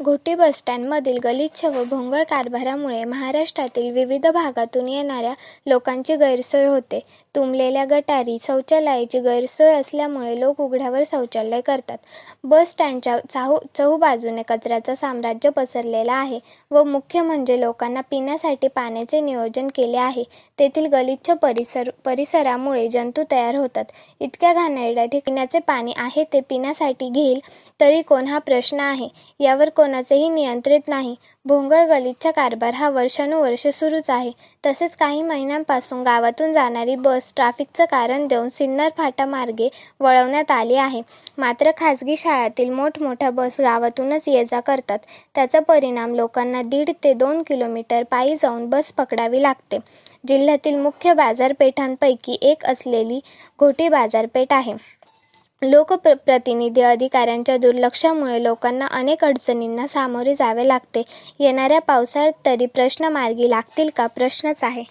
घोटी बसस्टँडमधील गलिच्छ व भोंगळ कारभारामुळे महाराष्ट्रातील विविध भागातून येणाऱ्या लोकांची गैरसोय होते. तुंबलेल्या गटारी, शौचालयाची गैरसोय असल्यामुळे लोक उघड्यावर शौचालय करतात. बस स्टँडच्या चहूबाजूने कचऱ्याचं साम्राज्य पसरलेलं आहे व मुख्य म्हणजे लोकांना पिण्यासाठी पाण्याचे नियोजन केले आहे तेथील गलिच्छ परिसर परिसरामुळे जंतू तयार होतात. इतक्या घाणेरड्या ठिकाणाचे पाणी आहे ते पिण्यासाठी घेईल तरी कोण हा प्रश्न आहे. यावर कोणाचेही नियंत्रित नाही. भोंगळ गलिच्छ कारभार हा वर्षानुवर्षे सुरूच आहे. तसेच काही महिन्यांपासून गावातून जाणारी बस ट्राफिकचं कारण देऊन सिन्नर फाटामार्गे वळवण्यात आली आहे. मात्र खाजगी शाळातील मोठमोठ्या बस गावातूनच ये-जा करतात. त्याचा परिणाम लोकांना दीड ते दोन किलोमीटर पायी जाऊन बस पकडावी लागते. जिल्ह्यातील मुख्य बाजारपेठांपैकी एक असलेली घोटी बाजारपेठ आहे. लोकप्रतिनिधी अधिकाऱ्यांच्या दुर्लक्षामुळे लोकांना अनेक अडचणींना सामोरे जावे लागते. येणाऱ्या पावसाळ्यात तरी प्रश्न मार्गी लागतील का? प्रश्नच आहे.